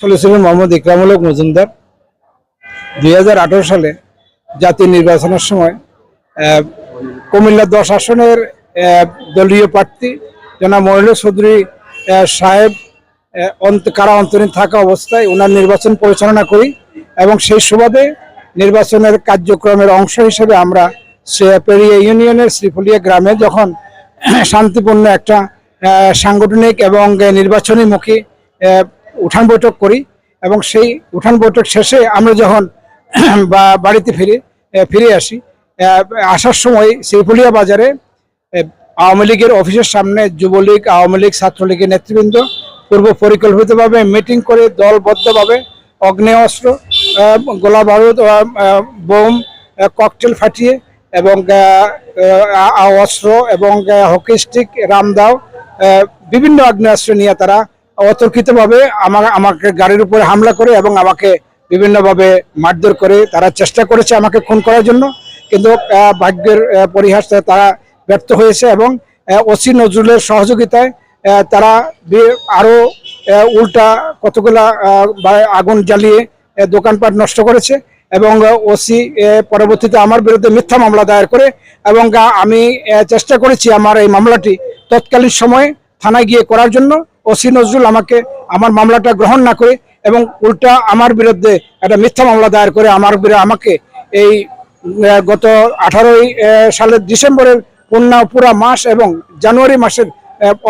চলেছিলেন মোহাম্মদ ইকরামুল হক মজুমদার। দুই হাজার আঠারো সালে জাতীয় নির্বাচনের সময় কুমিল্লা দশ আসনের দলীয় প্রার্থী জনাব মহিল চৌধুরী সাহেব কারা অন্তরীণ থাকা অবস্থায় ওনার নির্বাচন পরিচালনা করি এবং সেই সুবাদে নির্বাচনের কার্যক্রমের অংশ হিসেবে আমরা পেরিয়া ইউনিয়নের শ্রীফুলিয়া গ্রামে যখন শান্তিপূর্ণ একটা সাংগঠনিক এবং নির্বাচনীমুখী উঠান বৈঠক করি এবং সেই উঠান বৈঠক শেষে আমরা যখন বা বাড়িতে ফিরে ফিরে আসি আসার সময় শ্রীফুলিয়া বাজারে আওয়ামী লীগের অফিসের সামনে যুবলীগ, আওয়ামী লীগ ছাত্রলীগের নেতৃবৃন্দ পূর্ব পরিকল্পিতভাবে মিটিং করে দলবদ্ধভাবে অস্ত্র গোলা বারুদ বোম ককটেল ফাটিয়ে এবং অস্ত্র এবং হকি স্টিক, রামদাও বিভিন্ন আগ্নেয়াস্ত্র নিয়ে তারা অতর্কিতভাবে আমার আমাকে গাড়ির উপরে হামলা করে এবং আমাকে বিভিন্নভাবে মারধর করে তারা চেষ্টা করেছে আমাকে খুন করার জন্য। কিন্তু ভাগ্যের পরিহাসে তারা ব্যর্থ হয়েছে এবং ওসি নজরুলের সহযোগিতায় তারা বি- আরও উল্টা কতগুলা আগুন জ্বালিয়ে দোকানপাট নষ্ট করেছে এবং ওসি পরবর্তীতে আমার বিরুদ্ধে মিথ্যা মামলা দায়ের করে এবং আমি চেষ্টা করেছি আমার এই মামলাটি তৎকালীন সময়ে থানায় গিয়ে করার জন্য। ওসি নজরুল আমাকে আমার মামলাটা গ্রহণ না করে এবং উল্টা আমার বিরুদ্ধে একটা মিথ্যা মামলা দায়ের করে আমার বিরুদ্ধে আমাকে এই গত আঠারোই সালের ডিসেম্বরের পূর্ণা পুরা মাস এবং জানুয়ারি মাসের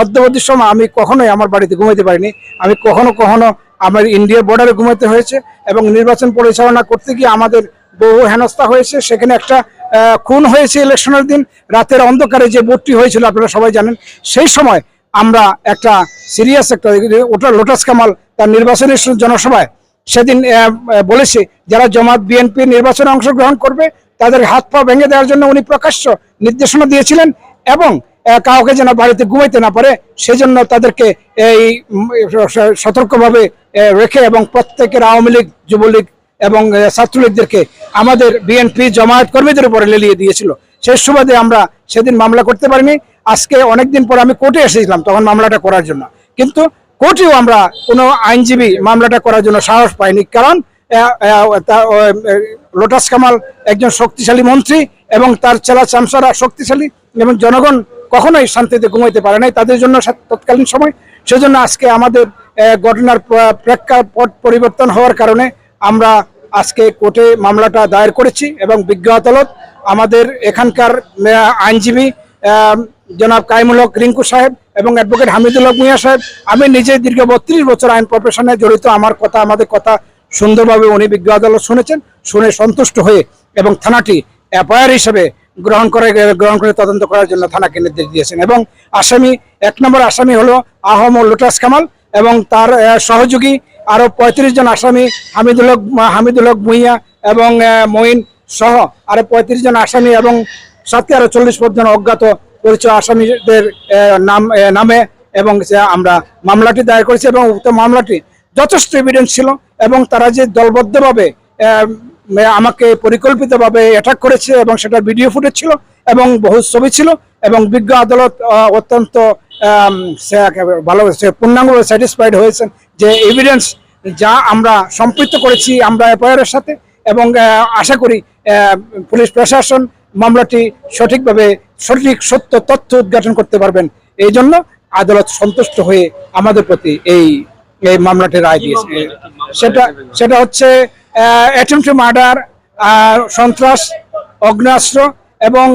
অদ্যাবধি সময় আমি কখনোই আমার বাড়িতে ঘুমাইতে পারিনি। আমি কখনো কখনো আমার ইন্ডিয়ার বর্ডারে ঘুমাইতে হয়েছে এবং নির্বাচন পরিচালনা করতে গিয়ে আমাদের বহু হেনস্থা হয়েছে। সেখানে একটা খুন হয়েছে ইলেকশনের দিন। রাতের অন্ধকারে যে ভোটটি হয়েছিল, আপনারা সবাই জানেন, সেই সময় আমরা একটা সিরিয়াস একটা ওটা লোটাস কামাল তার নির্বাচনী জনসভায় সেদিন বলেছে যারা জমাত, বিএনপি নির্বাচনে অংশগ্রহণ করবে তাদের হাত পা ভেঙে দেওয়ার জন্য উনি প্রকাশ্য নির্দেশনা দিয়েছিলেন এবং কাউকে যেন বাড়িতে ঘুমাইতে না পারে সেজন্য তাদেরকে এই সতর্কভাবে রেখে এবং প্রত্যেকের আওয়ামী লীগ, যুবলীগ এবং ছাত্রলীগদেরকে আমাদের বিএনপি জমায়েত কর্মীদের উপরে লেলিয়ে দিয়েছিল। সেই সুবাদে আমরা সেদিন মামলা করতে পারিনি। আজকে অনেকদিন পর আমি কোর্টে এসেছিলাম তখন মামলাটা করার জন্য। কিন্তু কোর্টেও আমরা কোনো আইনজীবী মামলাটা করার জন্য সাহস পাইনি। কারণ লোটাস কামাল একজন শক্তিশালী মন্ত্রী এবং তার চেলা চামচারা শক্তিশালী এবং জনগণ কখনোই শান্তিতে ঘুমাইতে পারে নাই। তাদের জন্য তৎকালীন সময়। সেজন্য আজকে আমাদের ঘটনার প্র- প্রেক্ষাপট পরিবর্তন হওয়ার কারণে আমরা আজকে কোর্টে মামলাটা দায়ের করেছি এবং বিজ্ঞ আদালত আমাদের এখানকার আইনজীবী জনাব কাইমুল হক রিঙ্কু সাহেব এবং অ্যাডভোকেট হামিদুল হক মিয়া সাহেব। আমি নিজে দীর্ঘ বত্রিশ বছর আইন প্রফেশনে জড়িত। আমার কথা, আমাদের কথা সুন্দরভাবে উনি বিজ্ঞ আদালত শুনেছেন, শুনে সন্তুষ্ট হয়ে এবং থানাটি এফআইআর হিসেবে গ্রহণ করে গ্রহণ করে তদন্ত করার জন্য থানাকে নির্দেশ দিয়েছেন। এবং আসামি, এক নম্বর আসামি হলো আহম লোটাস কামাল এবং তার সহযোগী আরও পঁয়ত্রিশ জন আসামি, হামিদুল হক হামিদুল হক ভুঁইয়া এবং মঈন সহ আরও পঁয়ত্রিশ জন আসামি এবং সাথে আরও চল্লিশ জন অজ্ঞাত পরিচয় আসামিদের নাম নামে এবং আমরা মামলাটি দায়ের করেছি এবং উক্ত মামলাটি যথেষ্ট এভিডেন্স ছিল এবং তারা যে দলবদ্ধভাবে আমাকে পরিকল্পিতভাবে অ্যাটাক করেছে এবং সেটা ভিডিও ফুটেজ ছিল এবং বহু ছবি ছিল এবং বিজ্ঞ আদালত অত্যন্ত ভালো পূর্ণাঙ্গভাবে স্যাটিসফাইড হয়েছেন যে এভিডেন্স যা আমরা সম্পৃক্ত করেছি আমরা এফআইআরের সাথে এবং আশা করি পুলিশ প্রশাসন মামলাটি সঠিকভাবে সঠিক সত্য তথ্য উদ্ঘাটন করতে পারবেন। এই জন্য আদালত সন্তুষ্ট হয়ে আমাদের প্রতি এই এই মামলাটি রায় দিয়েছে। সেটা সেটা হচ্ছে অ্যাটেম্প টু মার্ডার সন্ত্রাস অগ্নাস্ত্র এবং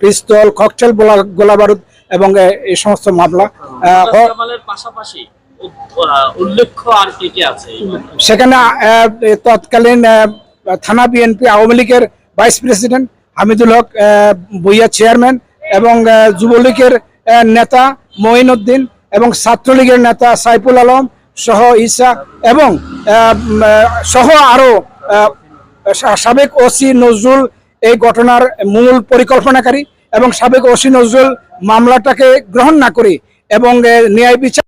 পিস্তল ককটেল গোলা বারুদ এবং এই সমস্ত মামলা পাশাপাশি উল্লেখ্য আর কে কে আছে সেখানে তৎকালীন থানা বিএনপি আওয়ামী লীগের vice president Hamidul Haque Bhuiyan chairman এবং যুবলীগের নেতা এবং ছাত্রলীগের নেতা সাইফুল আলম সহ ঈসা এবং সহ আরও আহ, সাবেক ওসি নজরুল এই ঘটনার মূল পরিকল্পনাকারী এবং সাবেক ওসি নজরুল মামলাটাকে গ্রহণ না করে এবং ন্যায় বিচার